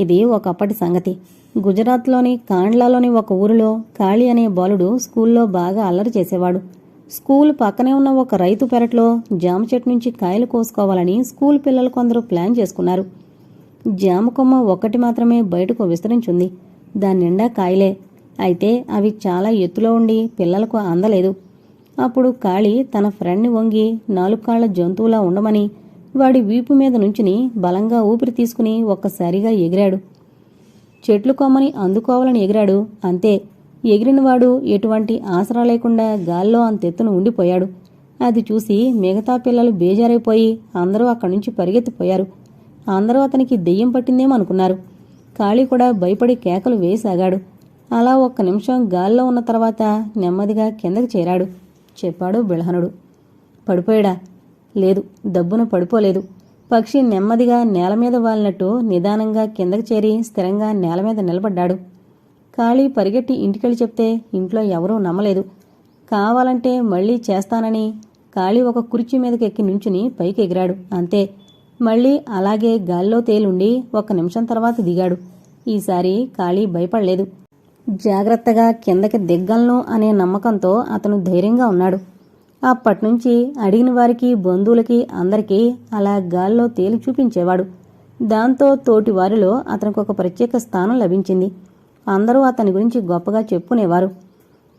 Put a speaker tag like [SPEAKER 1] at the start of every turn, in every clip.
[SPEAKER 1] ఇది ఒకప్పటి సంగతి. గుజరాత్లోని కాండ్లాలోని ఒక ఊరిలో కాళీ అనే బాలుడు స్కూల్లో బాగా అల్లరి చేసేవాడు. స్కూల్ పక్కనే ఉన్న ఒక రైతు పెరట్లో జామ చెట్టు నుంచి కాయలు కోసుకోవాలని స్కూల్ పిల్లలు కొందరు ప్లాన్ చేసుకున్నారు. జామ కొమ్మ ఒక్కటి మాత్రమే బయటకు విస్తరించుంది. దాని నిండా కాయలే. అయితే అవి చాలా ఎత్తులో ఉండి పిల్లలకు అందలేదు. అప్పుడు కాళీ తన ఫ్రెండ్ని వంగి నాలుగు కాళ్ళ జంతువులా ఉండమని వాడి వీపు మీద నుంచుని బలంగా ఊపిరి తీసుకుని ఒక్కసారిగా ఎగిరాడు. చెట్లు కొమ్మని అందుకోవాలని ఎగిరాడు. అంతే. ఎగిరినవాడు ఎటువంటి ఆసరా లేకుండా గాల్లో అంతెత్తును ఉండిపోయాడు. అది చూసి మిగతా పిల్లలు బేజారైపోయి అందరూ అక్కడి నుంచి పరిగెత్తిపోయారు. అందరూ అతనికి దెయ్యం పట్టిందేమనుకున్నారు కాళీ కూడా భయపడి కేకలు వేయసాగాడు. అలా ఒక్క నిమిషం గాల్లో ఉన్న తర్వాత నెమ్మదిగా కిందకి చేరాడు. చెప్పాడు బిల్హనుడు పడిపోయాడా? లేదు దబ్బున పడిపోలేదు. పక్షి నెమ్మదిగా నేల మీద వాలినట్టు నిదానంగా కిందకు చేరి స్థిరంగా నేల మీద నిలబడ్డాడు. ఖాళీ పరిగెట్టి ఇంటికెళ్ళి చెప్తే ఇంట్లో ఎవరూ నమ్మలేదు. కావాలంటే మళ్ళీ చేస్తానని కాళీ ఒక కుర్చీ మీదకి ఎక్కి నుంచుని పైకి ఎగిరాడు అంతే. మళ్ళీ అలాగే గాల్లో తేలుండి ఒక నిమిషం తర్వాత దిగాడు. ఈసారి ఖాళీ భయపడలేదు. జాగ్రత్తగా కిందకి దిగ్గలను అనే నమ్మకంతో అతను ధైర్యంగా ఉన్నాడు. అప్పట్నుంచి అడిగిన వారికి బంధువులకి అందరికీ అలా గాల్లో తేలి చూపించేవాడు. దాంతో తోటి వారిలో అతనికి ఒక ప్రత్యేక స్థానం లభించింది. అందరూ అతని గురించి గొప్పగా చెప్పుకునేవారు.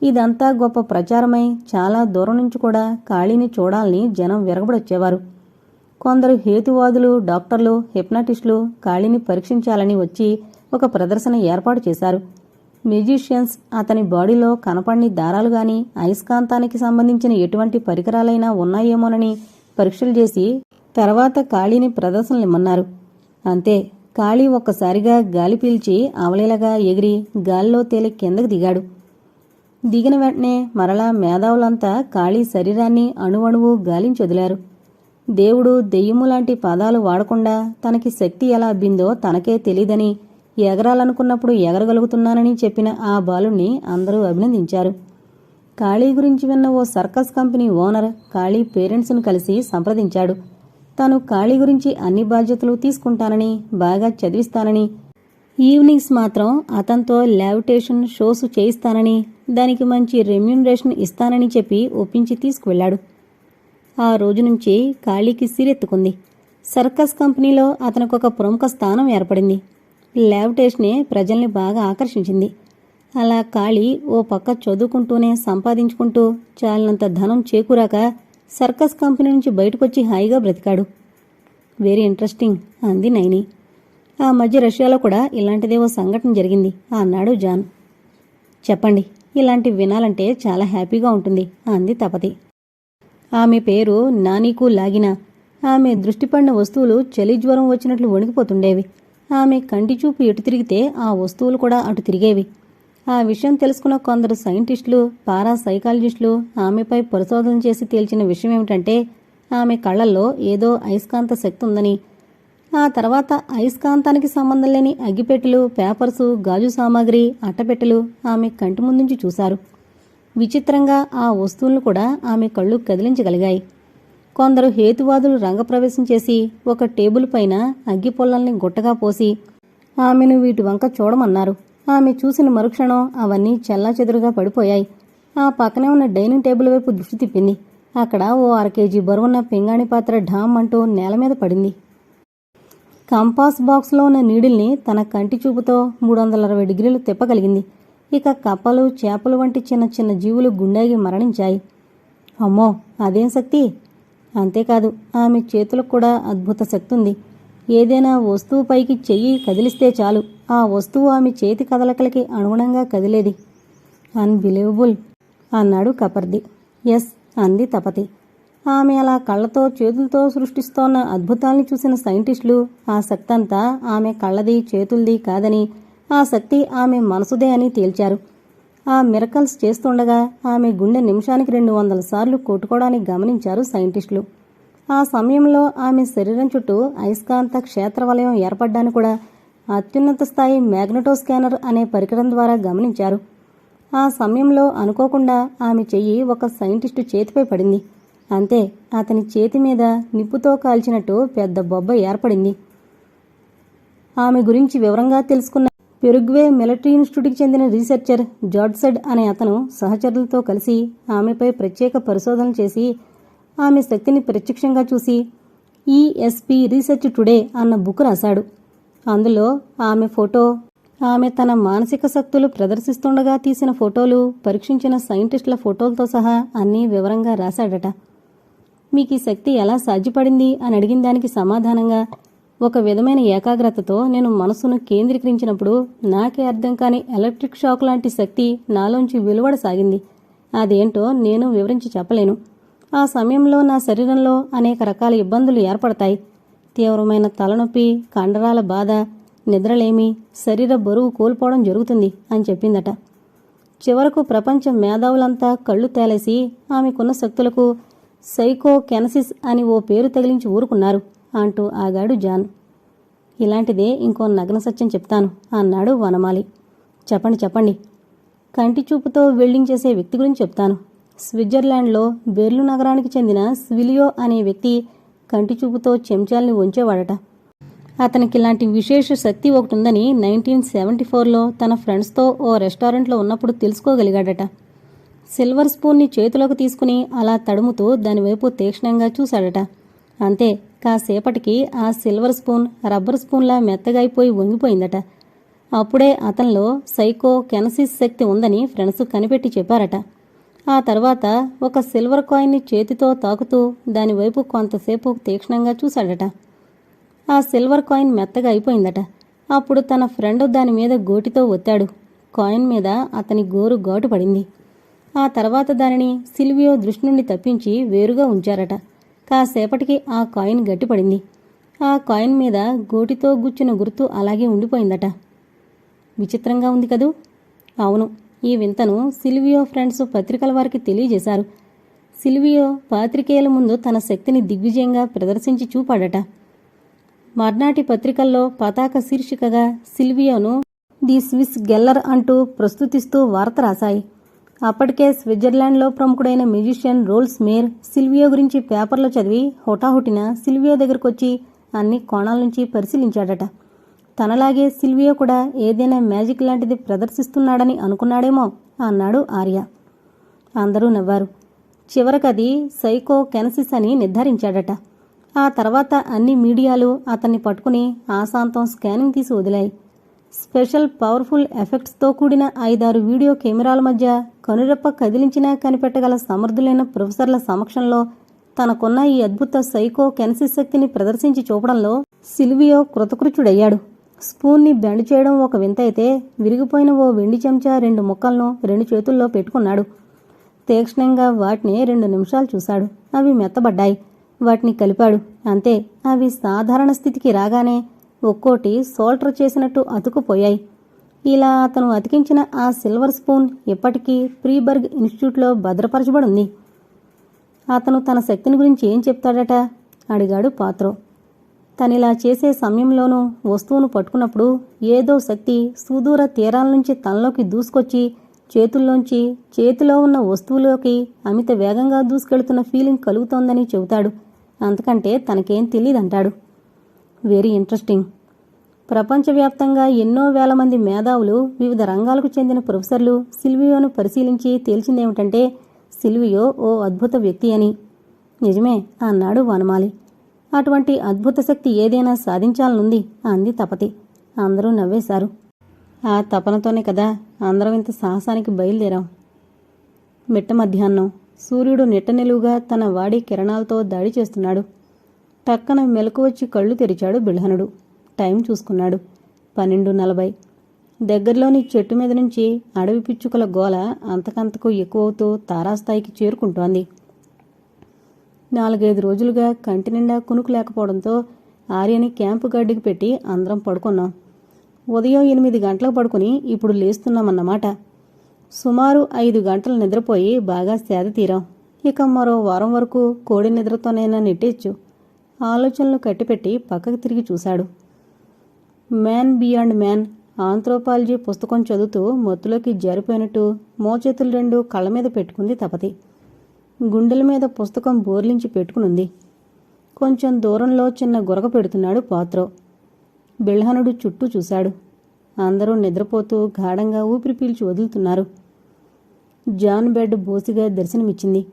[SPEAKER 1] ఇదంతా గొప్ప ప్రచారమై చాలా దూరం నుంచి కూడా ఖాళీని చూడాలని జనం విరగబడొచ్చేవారు. కొందరు హేతువాదులు డాక్టర్లు హిప్నాటిస్టులు కాళీని పరీక్షించాలని వచ్చి ఒక ప్రదర్శన ఏర్పాటు చేశారు. మ్యూజిషియన్స్ అతని బాడీలో కనపడని దారాలు గాని అయస్కాంతానికి సంబంధించిన ఎటువంటి పరికరాలైనా ఉన్నాయేమోనని పరీక్షలు చేసి తర్వాత కాళీని ప్రదర్శనలిమ్మన్నారు. అంతే కాళీ ఒక్కసారిగా గాలి పీల్చి అవలేలగా ఎగిరి గాల్లో తేలి కిందకు దిగాడు. దిగిన వెంటనే మరలా మేధావులంతా కాళీ శరీరాన్ని అణువణువు గాలిని వదిలారు దేవుడు దెయ్యము లాంటి పదాలు వాడకుండా తనకి శక్తి ఎలా అబ్బిందో తనకే తెలీదని ఎగరాలనుకున్నప్పుడు ఎగరగలుగుతున్నానని చెప్పిన ఆ బాలుణ్ణి అందరూ అభినందించారు. కాళీ గురించి విన్న ఓ సర్కస్ కంపెనీ ఓనర్ కాళీ పేరెంట్స్ను కలిసి సంప్రదించాడు. తాను కాళీ గురించి అన్ని బాధ్యతలు తీసుకుంటానని బాగా చదివిస్తానని ఈవినింగ్స్ మాత్రం అతనితో లావిటేషన్ షోస్ చేయిస్తానని దానికి మంచి రెమ్యూనరేషన్ ఇస్తానని చెప్పి ఒప్పించి తీసుకువెళ్ళాడు. ఆ రోజు నుంచి కాళీకి సిరెత్తుకుంది. సర్కస్ కంపెనీలో అతనికి ఒక ప్రముఖ స్థానం ఏర్పడింది. లావిటేషనే ప్రజల్ని బాగా ఆకర్షించింది. అలా కాళీ ఓ పక్క చదువుకుంటూనే సంపాదించుకుంటూ చాలినంత ధనం చేకూరాక సర్కస్ కంపెనీ నుంచి బయటకొచ్చి హాయిగా బ్రతికాడు. వెరీ ఇంట్రెస్టింగ్ అంది నైని. ఆ మధ్య రష్యాలో కూడా ఇలాంటిదేవో సంఘటన జరిగింది అన్నాడు జాన్. చెప్పండి ఇలాంటివి వినాలంటే చాలా హ్యాపీగా ఉంటుంది అంది తపతి. ఆమె పేరు నానీకు లాగిన. ఆమె దృష్టి పడిన వస్తువులు చలి జ్వరం వచ్చినట్లు వణికిపోతుండేవి. ఆమె కంటి చూపు ఎటు తిరిగితే ఆ వస్తువులు కూడా అటు తిరిగేవి. ఆ విషయం తెలుసుకున్న కొందరు సైంటిస్టులు పారా సైకాలజిస్టులు ఆమెపై పరిశోధన చేసి తేల్చిన విషయం ఏమిటంటే ఆమె కళ్ళల్లో ఏదో అయస్కాంత శక్తి ఉందని. ఆ తర్వాత అయస్కాంతానికి సంబంధం లేని అగ్గిపెట్టెలు పేపర్సు గాజు సామాగ్రి అట్టపెట్టెలు ఆమె కంటి ముందుంచి చూశారు. విచిత్రంగా ఆ వస్తువులను కూడా ఆమె కళ్ళు కదిలించగలిగాయి. కొందరు హేతువాదులు రంగప్రవేశం చేసి ఒక టేబుల్ పైన అగ్గిపొల్లల్ని గుట్టగా పోసి ఆమెను వీటి వంక చూడమన్నారు. ఆమె చూసిన మరుక్షణం అవన్నీ చెల్లాచెదురుగా పడిపోయాయి. ఆ పక్కనే ఉన్న డైనింగ్ టేబుల్ వైపు దృష్టి తిప్పింది. అక్కడ ఓ అర కేజీ బరువున్న పింగాణి పాత్ర ఢామ్ అంటూ నేల మీద పడింది. కంపాస్ బాక్స్లో ఉన్న నీడిల్ని తన కంటి చూపుతో మూడు వందల అరవై డిగ్రీలు తిప్పగలిగింది. ఇక కప్పలు చేపలు వంటి చిన్న చిన్న జీవులు గుండాగి మరణించాయి. అమ్మో! అదేం శక్తి? అంతేకాదు ఆమె చేతులకు కూడా అద్భుత శక్తి ఉంది ఏదైనా వస్తువు పైకి చెయ్యి కదిలిస్తే చాలు. ఆ వస్తువు ఆమె చేతి కదలకలకి అనుగుణంగా కదిలేది. అన్బిలీవబుల్ అన్నాడు కపర్ది. ఎస్ అంది తపతి. ఆమె అలా కళ్ళతో చేతులతో సృష్టిస్తోన్న అద్భుతాల్ని చూసిన సైంటిస్టులు ఆ శక్తి అంతా ఆమె కళ్ళది చేతులది కాదని ఆ శక్తి ఆమె మనసుదే అని తేల్చారు. ఆ మిరకల్స్ చేస్తుండగా ఆమె గుండె నిమిషానికి రెండు వందల సార్లు కొట్టుకోవడానికి గమనించారు సైంటిస్టులు. ఆ సమయంలో ఆమె శరీరం చుట్టూ అయస్కాంత క్షేత్ర వలయం ఏర్పడ్డాన్ని కూడా అత్యున్నత స్థాయి మ్యాగ్నెటో స్కానర్ అనే పరికరం ద్వారా గమనించారు. ఆ సమయంలో అనుకోకుండా ఆమె చెయ్యి ఒక సైంటిస్టు చేతిపై పడింది. అంతే అతని చేతి మీద నిప్పుతో కాల్చినట్టు పెద్ద బొబ్బ ఏర్పడింది. ఆమె గురించి వివరంగా తెలుసుకున్న పెరుగ్వే మిలిటరీ ఇన్స్టిట్యూట్కి చెందిన రీసెర్చర్ జాడ్సెడ్ అనే అతను సహచరులతో కలిసి ఆమెపై ప్రత్యేక పరిశోధనలు చేసి ఆమె శక్తిని ప్రత్యక్షంగా చూసి ఈఎస్పి రీసెర్చ్ టుడే అన్న బుక్ రాశాడు. అందులో ఆమె ఫోటో ఆమె తన మానసిక శక్తులు ప్రదర్శిస్తుండగా తీసిన ఫోటోలు పరీక్షించిన సైంటిస్టుల ఫోటోలతో సహా అన్నీ వివరంగా రాశాడట. మీకు ఈ శక్తి ఎలా సాధ్యపడింది? అని అడిగిన దానికి సమాధానంగా ఒక విధమైన ఏకాగ్రతతో నేను మనసును కేంద్రీకరించినప్పుడు నాకే అర్థం కాని ఎలక్ట్రిక్ షాక్ లాంటి శక్తి నాలోంచి వెలువడసాగింది. అదేంటో నేను వివరించి చెప్పలేను. ఆ సమయంలో నా శరీరంలో అనేక రకాల ఇబ్బందులు ఏర్పడతాయి. తీవ్రమైన తలనొప్పి కండరాల బాధ నిద్రలేమి శరీర బరువు కోల్పోవడం జరుగుతుంది అని చెప్పిందట. చివరకు ప్రపంచ మేధావులంతా కళ్ళు తేలేసి ఆమెకున్న శక్తులకు సైకో కెనసిస్ అని ఓ పేరు తగిలించి ఊరుకున్నారు. అంటూ ఆగాడు జాన్. ఇలాంటిదే ఇంకో నగ్న సత్యం చెప్తాను అన్నాడు వనమాలి. చెప్పండి చెప్పండి. కంటి చూపుతో వెల్డింగ్ చేసే వ్యక్తి గురించి చెప్తాను. స్విట్జర్లాండ్లో బెర్లు నగరానికి చెందిన స్విలియో అనే వ్యక్తి కంటి చూపుతో చెంచాల్ని ఉంచేవాడట అతనికి ఇలాంటి విశేష శక్తి ఒకటి ఉందని నైన్టీన్ సెవెంటీ ఫోర్లో తన ఫ్రెండ్స్తో ఓ రెస్టారెంట్లో ఉన్నప్పుడు తెలుసుకోగలిగాడట. సిల్వర్ స్పూన్ని చేతిలోకి తీసుకుని అలా తడుముతూ దానివైపు తీక్షణంగా చూశాడట. అంతే కాసేపటికి ఆ సిల్వర్ స్పూన్ రబ్బర్ స్పూన్లా మెత్తగా అయిపోయి వంగిపోయిందట. అప్పుడే అతనిలో సైకో కెనసిస్ శక్తి ఉందని ఫ్రెండ్స్ కనిపెట్టి చెప్పారట. ఆ తర్వాత ఒక సిల్వర్ కాయిన్ని చేతితో తాకుతూ దానివైపు కొంతసేపు తీక్షణంగా చూశాడట. ఆ సిల్వర్ కాయిన్ మెత్తగా అయిపోయిందట అప్పుడు తన ఫ్రెండ్ దాని మీద గోటితో ఒత్తాడు. కాయిన్ మీద అతని గోరు ఘాటు పడింది ఆ తర్వాత దానిని సిల్వియో దృష్టి నుండి తప్పించి వేరుగా ఉంచారట. కాసేపటికి ఆ కాయిన్ గట్టిపడింది. ఆ కాయిన్ మీద గోటితో గుచ్చిన గుర్తు అలాగే ఉండిపోయిందట. విచిత్రంగా ఉంది కదూ? అవును ఈ వింతను సిల్వియో ఫ్రెండ్స్ పత్రికల వారికి తెలియజేశారు. సిల్వియో పాత్రికేయుల ముందు తన శక్తిని దిగ్విజయంగా ప్రదర్శించి చూపాడట. మర్నాటి పత్రికల్లో పతాక శీర్షికగా సిల్వియోను ది స్విస్ గెల్లర్ అంటూ ప్రస్తుతిస్తూ వార్త రాశాయి. అప్పటికే స్విట్జర్లాండ్లో ప్రముఖుడైన మ్యూజిషియన్ రోల్స్ మేర్ సిల్వియో గురించి పేపర్లో చదివి హుటాహుటిన సిల్వియో దగ్గరకొచ్చి అన్ని కోణాల నుంచి పరిశీలించాడట. తనలాగే సిల్వియో కూడా ఏదైనా మ్యాజిక్ లాంటిది ప్రదర్శిస్తున్నాడని అనుకున్నాడేమో అన్నాడు ఆర్య. అందరూ నవ్వారు. చివరకది సైకో కెనసిస్ అని నిర్ధారించాడట. ఆ తర్వాత అన్ని మీడియాలు అతన్ని పట్టుకుని ఆశాంతం స్కానింగ్ తీసి వదిలాయి. స్పెషల్ పవర్ఫుల్ ఎఫెక్ట్స్తో కూడిన ఐదారు వీడియో కెమెరాల మధ్య కనురెప్ప కదిలించినా కనిపెట్టగల సమర్థులైన ప్రొఫెసర్ల సమక్షంలో తనకున్న ఈ అద్భుత సైకో కెనసిస్ శక్తిని ప్రదర్శించి చూపడంలో సిల్వియో కృతకృత్యుడయ్యాడు. స్పూన్ని బెండ్ చేయడం ఒక వింత అయితే విరిగిపోయిన ఓ వెండి చెంచా రెండు ముక్కలను రెండు చేతుల్లో పెట్టుకున్నాడు. తీక్షణంగా వాటిని రెండు నిమిషాలు చూశాడు. అవి మెత్తబడ్డాయి. వాటిని కలిపాడు. అంతే. అవి సాధారణ స్థితికి రాగానే ఒక్కోటి సోల్టర్ చేసినట్టు అతుకుపోయాయి. ఇలా అతను అతికించిన ఆ సిల్వర్ స్పూన్ ఇప్పటికీ ప్రీబర్గ్ ఇన్స్టిట్యూట్లో భద్రపరచబడి ఉంది అతను తన శక్తిని గురించి ఏం చెప్తాడట? అడిగాడు పాత్రో. తనిలా చేసే సమయంలోనూ వస్తువును పట్టుకున్నప్పుడు ఏదో శక్తి సుదూర తీరాల నుంచి తనలోకి దూసుకొచ్చి చేతుల్లోంచి చేతిలో ఉన్న వస్తువులోకి అమిత వేగంగా దూసుకెళ్తున్న ఫీలింగ్ కలుగుతోందని చెబుతాడు. అంతకంటే తనకేం తెలియదంటాడు వెరీ ఇంట్రెస్టింగ్ ప్రపంచవ్యాప్తంగా ఎన్నో వేల మంది మేధావులు వివిధ రంగాలకు చెందిన ప్రొఫెసర్లు సిల్వియోను పరిశీలించి తేల్చిందేమిటంటే సిల్వియో ఓ అద్భుత వ్యక్తి అని. నిజమే అన్నాడు వనమాలి. అటువంటి అద్భుత శక్తి ఏదైనా సాధించాలనుంది అంది తపతి. అందరూ నవ్వేశారు. ఆ తపనతోనే కదా అందరం ఇంత సాహసానికి బయలుదేరాం. మిట్ట మధ్యాహ్నం సూర్యుడు నిట్టనిలువుగా తన వాడి కిరణాలతో దాడి చేస్తున్నాడు. టక్కన మెలకు వచ్చి కళ్ళు తెరిచాడు బిల్హనుడు టైం చూసుకున్నాడు. పన్నెండు నలభై. దగ్గరలోని చెట్టు మీద నుంచి అడవి పిచ్చుకల గోల అంతకంతకు ఎక్కువవుతూ తారాస్థాయికి చేరుకుంటోంది. నాలుగైదు రోజులుగా కంటి నిండా కునుకు లేకపోవడంతో ఆర్యని క్యాంపు గడ్డికి పెట్టి అందరం పడుకున్నాం. ఉదయం ఎనిమిది గంటలకు పడుకుని ఇప్పుడు లేస్తున్నామన్నమాట. సుమారు ఐదు గంటలు నిద్రపోయి బాగా సేద తీరాం. ఇక మరో వారం వరకు కోడి నిద్రతోనైనా నెట్టేచ్చు. ఆలోచనలు కట్టిపెట్టి పక్కకు తిరిగి చూశాడు. మ్యాన్ బియాండ్ మ్యాన్ ఆంథ్రోపాలజీ పుస్తకం చదువుతూ మొత్తులోకి జారిపోయినట్టు మోచేతులు రెండు కళ్ళ మీద పెట్టుకుంది తపతి. గుండెల మీద పుస్తకం బోర్లించి పెట్టుకునుంది. కొంచెం దూరంలో చిన్న గురక పెడుతున్నాడు పాత్రో. బిల్హనుడు చుట్టూ చూశాడు. అందరూ నిద్రపోతూ గాఢంగా ఊపిరి పీల్చి వదులుతున్నారు. John bed బోసిగా దర్శనమిచ్చింది.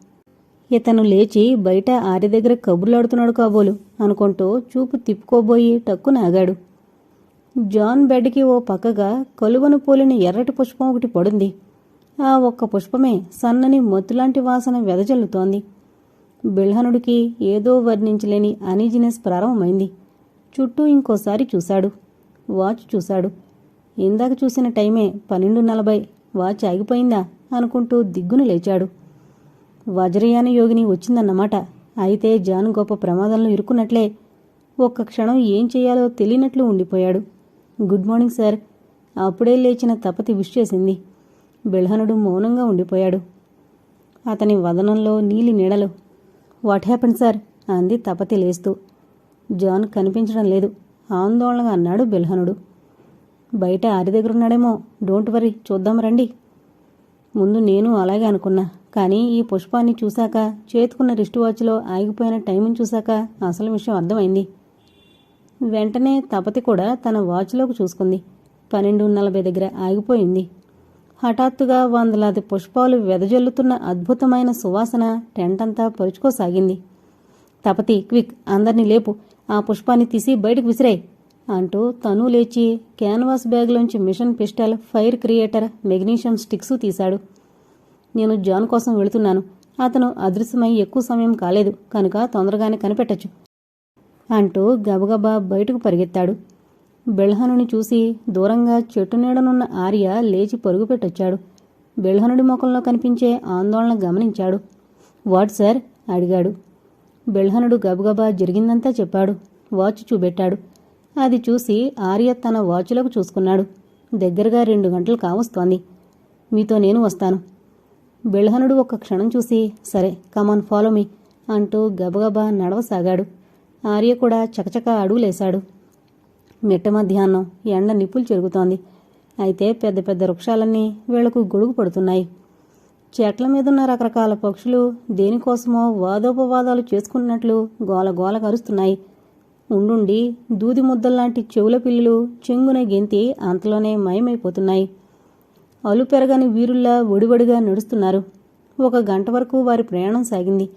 [SPEAKER 1] ఇతను లేచి బయట ఆరి దగ్గర కబుర్లాడుతున్నాడు కాబోలు అనుకుంటూ చూపు తిప్పుకోబోయి టక్కున ఆగాడు జాన్ బెడ్కి ఓ పక్కగా కలువను పోలిన ఎర్రటి పుష్పం ఒకటి పడుంది. ఆ ఒక్క పుష్పమే సన్నని మత్తులాంటి వాసన వెదజల్లుతోంది. బిల్హనుడికి ఏదో వర్ణించలేని అనీజినెస్ ప్రారంభమైంది. చుట్టూ ఇంకోసారి చూశాడు. వాచ్ చూశాడు. ఇందాక చూసిన టైమే పన్నెండు నలభై. వాచ్ ఆగిపోయిందా అనుకుంటూ దిగ్గున లేచాడు. వజ్రయాన యోగిని వచ్చిందన్నమాట. అయితే జాన్ గొప్ప ప్రమాదంలో ఇరుక్కున్నట్లే ఒక్క క్షణం ఏం చేయాలో తెలియనట్లు ఉండిపోయాడు. Good morning sir. అప్పుడే లేచిన తపతి విష్ చేసింది. బిల్హనుడు మౌనంగా ఉండిపోయాడు. అతని వదనంలో నీలి నీడలు. What happen sir? అంది తపతి లేస్తూ. జాన్ కనిపించడం లేదు. ఆందోళనగా అన్నాడు బిల్హనుడు. బయట ఆరి దగ్గర ఉన్నాడేమో. Don't worry. చూద్దాం రండి. ముందు నేను అలాగే అనుకున్నా. కానీ ఈ పుష్పాన్ని చూశాక చేతుకున్న రిస్ట్ వాచ్లో ఆగిపోయిన టైంని చూశాక అసలు విషయం అర్థమైంది. వెంటనే తపతి కూడా తన వాచ్లోకి చూసుకుంది. పన్నెండు నలభై దగ్గర ఆగిపోయింది. హఠాత్తుగా వందలాది పుష్పాలు వెదజల్లుతున్న అద్భుతమైన సువాసన టెంట్ అంతా పరుచుకోసాగింది. తపతి క్విక్ అందర్నీ లేపు ఆ పుష్పాన్ని తీసి బయటకు విసిరాయి. అంటూ తను లేచి canvas బ్యాగ్లోంచి machine pistol fire creator magnesium sticks తీశాడు. నేను జాన్ కోసం వెళుతున్నాను. అతను అదృశ్యమై ఎక్కువ సమయం కాలేదు. కనుక తొందరగానే కనిపెట్టచ్చు అంటూ గబగబా బయటకు పరిగెత్తాడు. బెల్హనుని చూసి దూరంగా చెట్టు నీడనున్న ఆర్య లేచి పరుగుపెట్టొచ్చాడు బెల్హనుడి ముఖంలో కనిపించే ఆందోళన గమనించాడు. What sir? అడిగాడు. బెల్హనుడు గబగబా జరిగిందంతా చెప్పాడు. వాచ్ చూపెట్టాడు. అది చూసి ఆర్య తన వాచ్లోకి చూసుకున్నాడు. దగ్గరగా రెండు గంటలు కావస్తోంది. మీతో నేను వస్తాను. బిల్హనుడు ఒక క్షణం చూసి సరే కమాన్ ఫాలో మీ అంటూ గబగబా నడవసాగాడు. ఆర్య కూడా చకచక అడుగులేశాడు. మిట్ట మధ్యాహ్నం ఎండ నిప్పులు చెరుగుతోంది. అయితే పెద్ద పెద్ద వృక్షాలన్నీ వీళ్ళకు గొడుగు పడుతున్నాయి. చెట్ల మీదున్న రకరకాల పక్షులు దేనికోసమో వాదోపవాదాలు చేసుకున్నట్లు గోల గోల కరుస్తున్నాయి. ఉండుండి దూది ముద్దల్లాంటి చెవుల పిల్లులు చెంగున గెంతి అంతలోనే మయమైపోతున్నాయి. అలు పెరగని వీరుల్లా ఒడివడిగా నడుస్తున్నారు. ఒక గంట వరకు వారి ప్రయాణం సాగింది.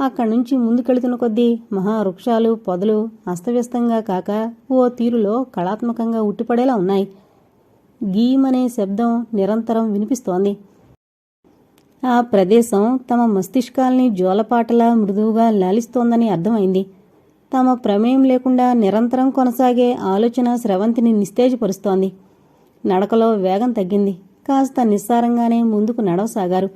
[SPEAKER 1] అక్కడి నుంచి ముందుకెళుతున్న కొద్దీ మహావృక్షాలు పొదలు అస్తవ్యస్తంగా కాక ఓ తీరులో కళాత్మకంగా ఉట్టిపడేలా ఉన్నాయి. గీమనే శబ్దం నిరంతరం వినిపిస్తోంది. ఆ ప్రదేశం తమ మస్తిష్కాల్ని జోలపాటలా మృదువుగా లాలిస్తోందని అర్థమైంది. తమ ప్రమేయం లేకుండా నిరంతరం కొనసాగే ఆలోచన స్రవంతిని నిస్తేజపరుస్తోంది. నడకలో వేగం తగ్గింది. కాస్త నిస్సారంగానే ముందుకు నడవసాగారు.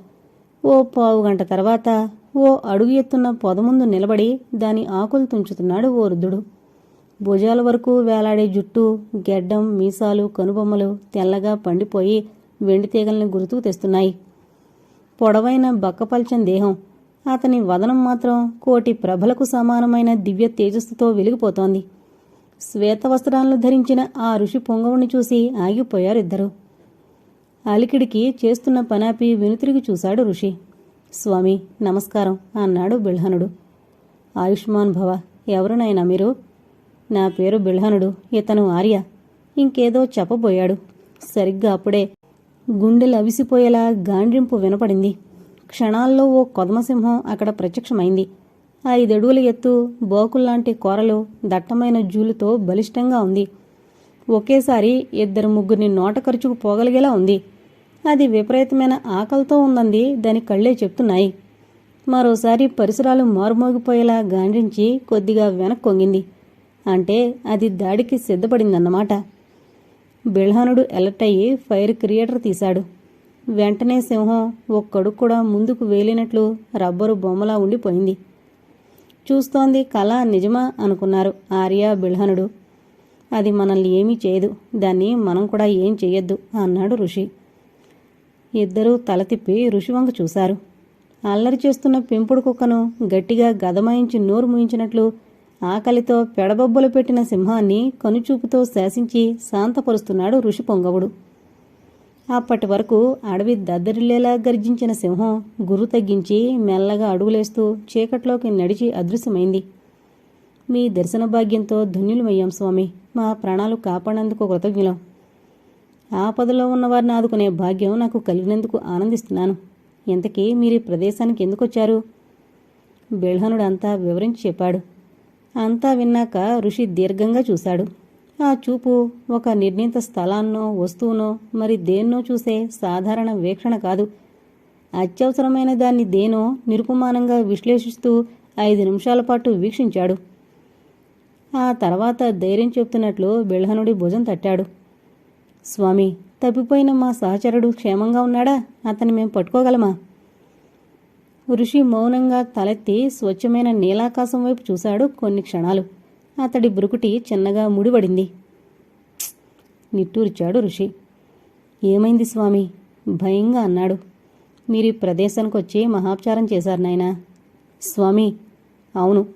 [SPEAKER 1] ఓ పావు గంట తర్వాత ఓ అడుగు ఎత్తున్న పొద ముందు నిలబడి దాని ఆకులు తుంచుతున్నాడు ఓ వృద్ధుడు. భుజాల వరకు వేలాడే జుట్టు గెడ్డం మీసాలు కనుబొమ్మలు తెల్లగా పండిపోయి వెండి గుర్తుకు తెస్తున్నాయి. పొడవైన బక్కపల్చని దేహం. అతని వదనం మాత్రం కోటి ప్రభలకు సమానమైన దివ్య తేజస్సుతో వెలిగిపోతోంది. శ్వేత వస్త్రాలను ధరించిన ఆ ఋషి పొంగవుని చూసి ఆగిపోయారు ఇద్దరు. అలికిడికి చేస్తున్న పనాపి వెనుతిరిగి చూశాడు ఋషి. స్వామి నమస్కారం అన్నాడు బిల్హనుడు ఆయుష్మాన్ భవ ఎవరునైనా మీరు? నా పేరు బిల్హనుడు ఇతను ఆర్య. ఇంకేదో చెప్పబోయాడు. సరిగ్గా అప్పుడే గుండెలు అవిసిపోయేలా గాండ్రింపు వినపడింది. క్షణాల్లో ఓ కొదమసింహం అక్కడ ప్రత్యక్షమైంది. ఐదడుగుల ఎత్తు బోకుల్లాంటి కూరలు దట్టమైన జూలుతో బలిష్టంగా ఉంది. ఒకేసారి ఇద్దరు ముగ్గురిని నోట ఖర్చుకు పోగలిగేలా ఉంది. అది విపరీతమైన ఆకలితో ఉందంది దాని కళ్ళే చెప్తున్నాయి. మరోసారి పరిసరాలు మారుమోగిపోయేలా గాండ్రించి కొద్దిగా వెనక్కొంగింది అంటే అది దాడికి సిద్ధపడిందన్నమాట. బిల్హనుడు ఎలర్ట్ అయ్యి ఫైర్ క్రియేటర్ తీశాడు. వెంటనే సింహం ఒక్కడు కూడా ముందుకు వేలినట్లు రబ్బరు బొమ్మలా ఉండిపోయింది. చూస్తోంది కళ నిజమా అనుకున్నారు ఆర్య బిల్హనుడు అది మనల్ని ఏమీ చేయదు దాన్ని మనం కూడా ఏం చెయ్యొద్దు అన్నాడు ఋషి. ఇద్దరూ తల తిప్పి ఋషివంక చూశారు. అల్లరి చేస్తున్న పెంపుడు కుక్కను గట్టిగా గదమాయించి నోరు మూయించినట్లు ఆకలితో పెడబొబ్బలు పెట్టిన సింహాన్ని కనుచూపుతో శాసించి శాంతపరుస్తున్నాడు ఋషి పొంగవుడు. అప్పటి వరకు అడవి దద్దరిల్లేలా గర్జించిన సింహం గురు తగ్గించి మెల్లగా అడుగులేస్తూ చీకట్లోకి నడిచి అదృశ్యమైంది. మీ దర్శన భాగ్యంతో ధన్యులమయ్యాం స్వామి. మా ప్రాణాలు కాపాడినందుకు కృతజ్ఞులం. ఆపదలో ఉన్నవారిని ఆదుకునే భాగ్యం నాకు కలిగినందుకు ఆనందిస్తున్నాను. ఇంతకీ మీరు ఈ ప్రదేశానికి ఎందుకు వచ్చారు? బెల్హనుడు అంతా వివరించి చెప్పాడు. అంతా విన్నాక ఋషి దీర్ఘంగా చూశాడు. ఆ చూపు ఒక నిర్ణీత స్థలాన్నో వస్తువునో మరి దేన్నో చూసే సాధారణ వీక్షణ కాదు. అత్యవసరమైన దాన్ని దేనో నిరుపమానంగా విశ్లేషిస్తూ ఐదు నిమిషాల పాటు వీక్షించాడు. ఆ తర్వాత ధైర్యం చెప్తున్నట్లు బెల్హనుడి భుజం తట్టాడు. స్వామి తప్పిపోయిన మా సహచరుడు క్షేమంగా ఉన్నాడా? అతన్ని మేము పట్టుకోగలమా? ఋషి మౌనంగా తలెత్తి స్వచ్ఛమైన నీలాకాశం వైపు చూశాడు కొన్ని క్షణాలు. అతడి బ్రుకుటి చిన్నగా ముడిపడింది. నిట్టూర్చాడు ఋషి. ఏమైంది స్వామి? భయంగా అన్నాడు. మీరు ఈ ప్రదేశానికి వచ్చి మహాపచారం చేశారు నాయనా. స్వామి అవును.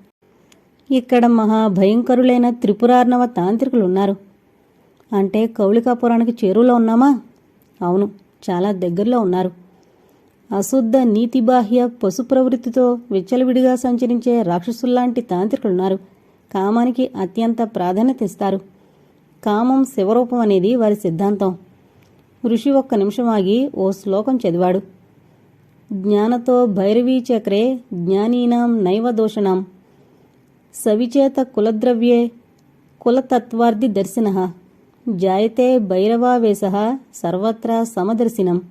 [SPEAKER 1] ఇక్కడ మహా భయంకరులైన త్రిపురార్ణవ తాంత్రికులు ఉన్నారు అంటే కౌళికాపురానికి చేరువలో ఉన్నామా? అవును చాలా దగ్గరలో ఉన్నారు. అశుద్ధ నీతిబాహ్య పశు ప్రవృత్తితో విచ్చలవిడిగా సంచరించే రాక్షసుల్లాంటి తాంత్రికులున్నారు. కామానికి అత్యంత ప్రాధాన్యత ఇస్తారు. కామం శివరూపం అనేది వారి సిద్ధాంతం. ఋషి ఒక్క నిమిషం ఆగి ఓ శ్లోకం చదివాడు. జ్ఞానతో భైరవీ చక్రే జ్ఞానీనాం నైవ దోషణం. సవిచేత కులద్రవ్యే కులతత్వార్థి దర్శిన. జాయతే భైరవావేశ సర్వత్రా సమదర్శినం.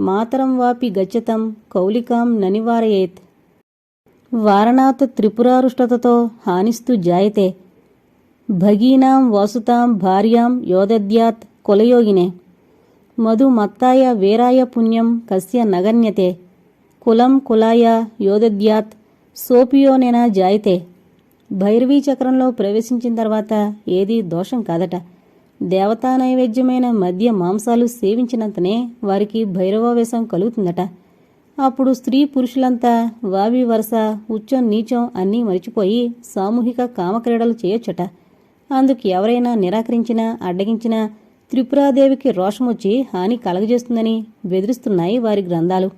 [SPEAKER 1] మాతరం వాపి గచ్చతం కౌలికాం ననివారయేత్. వారణాత్ త్రిపురారుష్టతతో హానిస్తూ జాయతే. భగీనాం వాసుతాం భార్యాం యోదద్యాత్ కులయోగినే. మధు మత్తాయ వీరాయ పుణ్యం కస్య నగన్యతే. కులం కులాయ యోదద్యాత్ సోపియోనేనా జాయితే. భైరవీ చక్రంలో ప్రవేశించిన తర్వాత ఏదీ దోషం కాదట. దేవతా నైవేద్యమైన మద్య మాంసాలు సేవించినంతనే వారికి భైరవావేశం కలుగుతుందట. అప్పుడు స్త్రీ పురుషులంతా వావి వరస ఉచ్చం నీచం అన్నీ మరిచిపోయి సామూహిక కామక్రీడలు చేయొచ్చట. అందుకు ఎవరైనా నిరాకరించినా అడ్డగించినా త్రిపురాదేవికి రోషమొచ్చి హాని కలగజేస్తుందని బెదిరిస్తున్నాయి వారి గ్రంథాలు.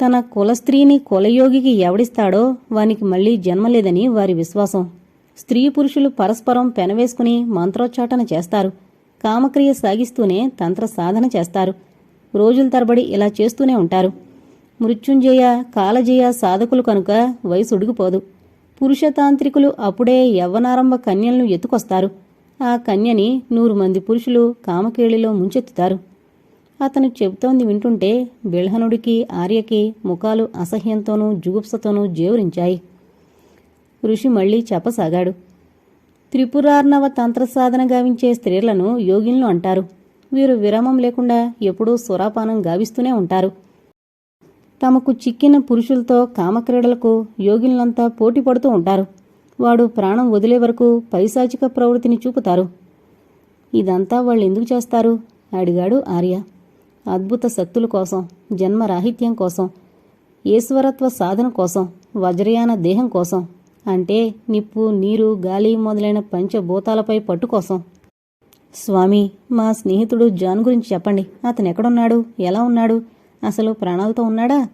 [SPEAKER 1] తన కులస్త్రీని కులయోగికి ఎవడిస్తాడో వానికి మళ్ళీ జన్మలేదని వారి విశ్వాసం. స్త్రీ పురుషులు పరస్పరం పెనవేసుకుని మంత్రోచ్చాటన చేస్తారు. కామక్రియ సాగిస్తూనే తంత్ర సాధన చేస్తారు. రోజుల తరబడి ఇలా చేస్తూనే ఉంటారు. మృత్యుంజయ కాలజయ సాధకులు కనుక వయసు ఉడిగిపోదు పురుషతాంత్రికులు అప్పుడే యవ్వనారంభ కన్యలను ఎత్తుకొస్తారు. ఆ కన్యని నూరు మంది పురుషులు కామకేళిలో ముంచెత్తుతారు. అతను చెబుతోంది వింటుంటే బిల్హనుడికి ఆర్యకి ముఖాలు అసహ్యంతోనూ జుగుప్సతోనూ జీవరించాయి. ఋషి మళ్ళీ చెప్పసాగాడు. త్రిపురార్ణవ తంత్రసాధన గావించే స్త్రీలను యోగిన్లు అంటారు. వీరు విరామం లేకుండా ఎప్పుడూ సురాపానం గావిస్తూనే ఉంటారు. తమకు చిక్కిన పురుషులతో కామక్రీడలకు యోగిన్లంతా పోటీ పడుతూ ఉంటారు. వాడు ప్రాణం వదిలే వరకు పైశాచిక ప్రవృత్తిని చూపుతారు. ఇదంతా వాళ్ళు ఎందుకు చేస్తారు? అడిగాడు ఆర్య. అద్భుత శక్తుల కోసం జన్మరాహిత్యం కోసం ఈశ్వరత్వ సాధన కోసం వజ్రయాన దేహం కోసం అంటే నిప్పు నీరు గాలి మొదలైన పంచభూతాలపై పట్టు కోసం. స్వామి మా స్నేహితుడు జాన్ గురించి చెప్పండి. అతను ఎక్కడున్నాడు? ఎలా ఉన్నాడు? అసలు ప్రాణాలతో ఉన్నాడా?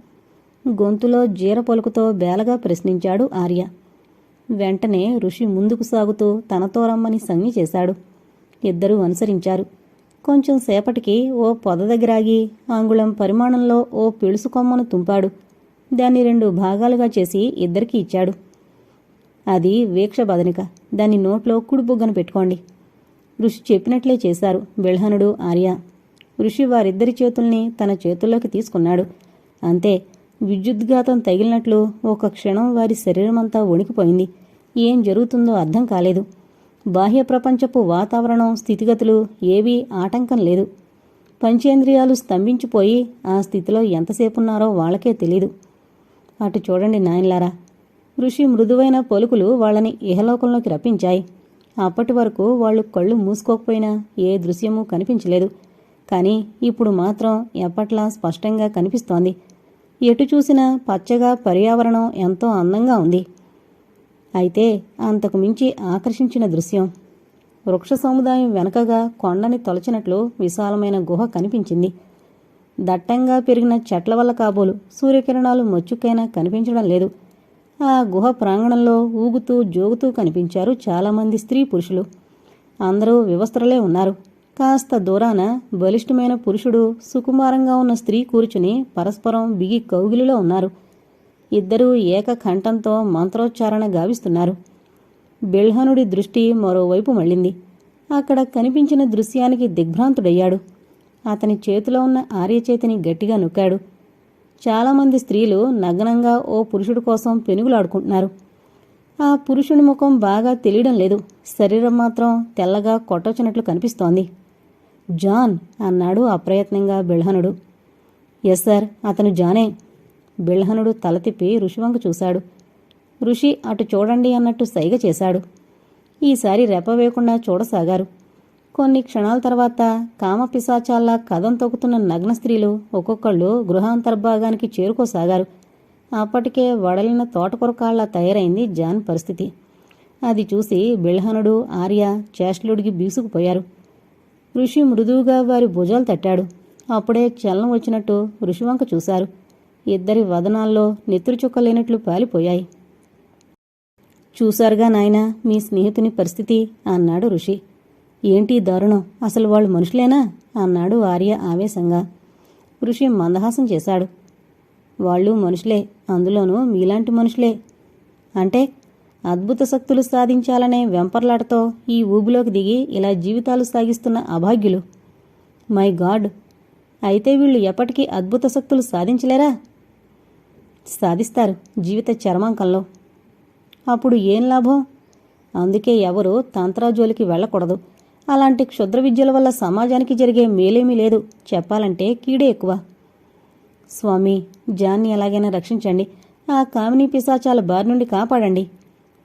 [SPEAKER 1] గొంతులో జీర పొలుకుతో బేలగా ప్రశ్నించాడు ఆర్య. వెంటనే ఋషి ముందుకు సాగుతూ తనతో రమ్మని సంజ్ఞ చేశాడు. ఇద్దరూ అనుసరించారు. కొంచెం సేపటికి ఓ పొద దగ్గరాగి ఆంగుళం పరిమాణంలో ఓ పిలుసు కొమ్మను తుంపాడు. దాన్ని రెండు భాగాలుగా చేసి ఇద్దరికి ఇచ్చాడు. అది వీక్ష బదనిక. దాన్ని నోట్లో కుడిబుగ్గను పెట్టుకోండి. ఋషి చెప్పినట్లే చేశారు బిల్హనుడు ఆర్య. ఋషి వారిద్దరి చేతుల్ని తన చేతుల్లోకి తీసుకున్నాడు. అంతే విద్యుద్ఘాతం తగిలినట్లు ఒక క్షణం వారి శరీరమంతా వణికిపోయింది. ఏం జరుగుతుందో అర్థం కాలేదు. బాహ్య ప్రపంచపు వాతావరణం స్థితిగతులు ఏవీ ఆటంకం లేదు. పంచేంద్రియాలు స్తంభించిపోయి ఆ స్థితిలో ఎంతసేపున్నారో వాళ్ళకే తెలీదు. అటు చూడండి నాయన్లారా. ఋషి మృదువైన పలుకులు వాళ్ళని ఇహలోకంలోకి రప్పించాయి. అప్పటి వరకు వాళ్ళు కళ్ళు మూసుకోకపోయినా ఏ దృశ్యమూ కనిపించలేదు. కానీ ఇప్పుడు మాత్రం ఎప్పట్లా స్పష్టంగా కనిపిస్తోంది. ఎటు చూసినా పచ్చగా పర్యావరణం ఎంతో అందంగా ఉంది. అయితే అంతకు మించి ఆకర్షించిన దృశ్యం. వృక్ష సముదాయం వెనకగా కొండని తొలచినట్లు విశాలమైన గుహ కనిపించింది. దట్టంగా పెరిగిన చెట్ల వల్ల కాబోలు సూర్యకిరణాలు మచ్చుకైనా కనిపించడం లేదు. ఆ గుహ ప్రాంగణంలో ఊగుతూ జోగుతూ కనిపించారు చాలామంది స్త్రీ పురుషులు. అందరూ వివస్త్రలే ఉన్నారు. కాస్త దూరాన బలిష్టమైన పురుషుడు సుకుమారంగా ఉన్న స్త్రీ కూర్చుని పరస్పరం బిగి కౌగిలిలో ఉన్నారు. ఇద్దరూ ఏకకంఠంతో మంత్రోచ్చారణ గావిస్తున్నారు. బిల్హనుడి దృష్టి మరోవైపు మళ్ళింది. అక్కడ కనిపించిన దృశ్యానికి దిగ్భ్రాంతుడయ్యాడు. అతని చేతిలో ఉన్న ఆర్యచేతిని గట్టిగా నొక్కాడు. చాలామంది స్త్రీలు నగ్నంగా ఓ పురుషుడి కోసం పెనుగులాడుకుంటున్నారు. ఆ పురుషుని ముఖం బాగా తెలియడం లేదు. శరీరం మాత్రం తెల్లగా కొట్టొచ్చినట్లు కనిపిస్తోంది. జాన్ అన్నాడు అప్రయత్నంగా బిల్హనుడు. ఎస్ సార్ అతను జానే. బిల్హనుడు తల తిప్పి ఋషివంక చూశాడు. ఋషి అటు చూడండి అన్నట్టు సైగ చేశాడు. ఈసారి రెప్ప వేయకుండా చూడసాగారు. కొన్ని క్షణాల తర్వాత కామపిశాచాల్లా కథం తొక్కుతున్న నగ్న స్త్రీలు ఒక్కొక్కళ్ళు గృహాంతర్భాగానికి చేరుకోసాగారు. అప్పటికే వడలిన తోటకొరకాళ్ళా తయారైంది జాన్ పరిస్థితి. అది చూసి బిల్హనుడు ఆర్య చేష్టలుడికి బీసుకుపోయారు. ఋషి మృదువుగా వారి భుజాలు తట్టాడు. అప్పుడే చలనం వచ్చినట్టు ఋషివంక చూశారు. ఇద్దరి వదనాల్లో నెత్తురు చుక్కలేనట్లు పాలిపోయాయి. చూశారుగా నాయనా మీ స్నేహితుని పరిస్థితి? అన్నాడు ఋషి. ఏంటి దారుణం? అసలు వాళ్ళు మనుషులేనా? అన్నాడు ఆర్య ఆవేశంగా. ఋషి మందహాసం చేశాడు. వాళ్ళు మనుషులే. అందులోనూ మీలాంటి మనుషులే. అంటే అద్భుత శక్తులు సాధించాలనే వెంపర్లాటతో ఈ ఊబిలోకి దిగి ఇలా జీవితాలు సాగిస్తున్న అభాగ్యులు. My God! అయితే వీళ్ళు ఎప్పటికీ అద్భుత శక్తులు సాధించలేరా? సాధిస్తారు. జీవిత చర్మాంకంలో. అప్పుడు ఏం లాభం? అందుకే ఎవరు తంత్రాజోలికి వెళ్ళకూడదు. అలాంటి క్షుద్ర విద్యల వల్ల సమాజానికి జరిగే మేలేమీ లేదు. చెప్పాలంటే కీడే ఎక్కువ. స్వామి జాన్ని ఎలాగైనా రక్షించండి. ఆ కామిని పిశాచాల బారి నుండి కాపాడండి.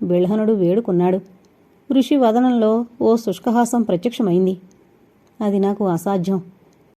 [SPEAKER 1] బిల్హనుడు వేడుకున్నాడు. ఋషి వదనంలో ఓ శుష్కహాసం ప్రత్యక్షమైంది. అది నాకు అసాధ్యం.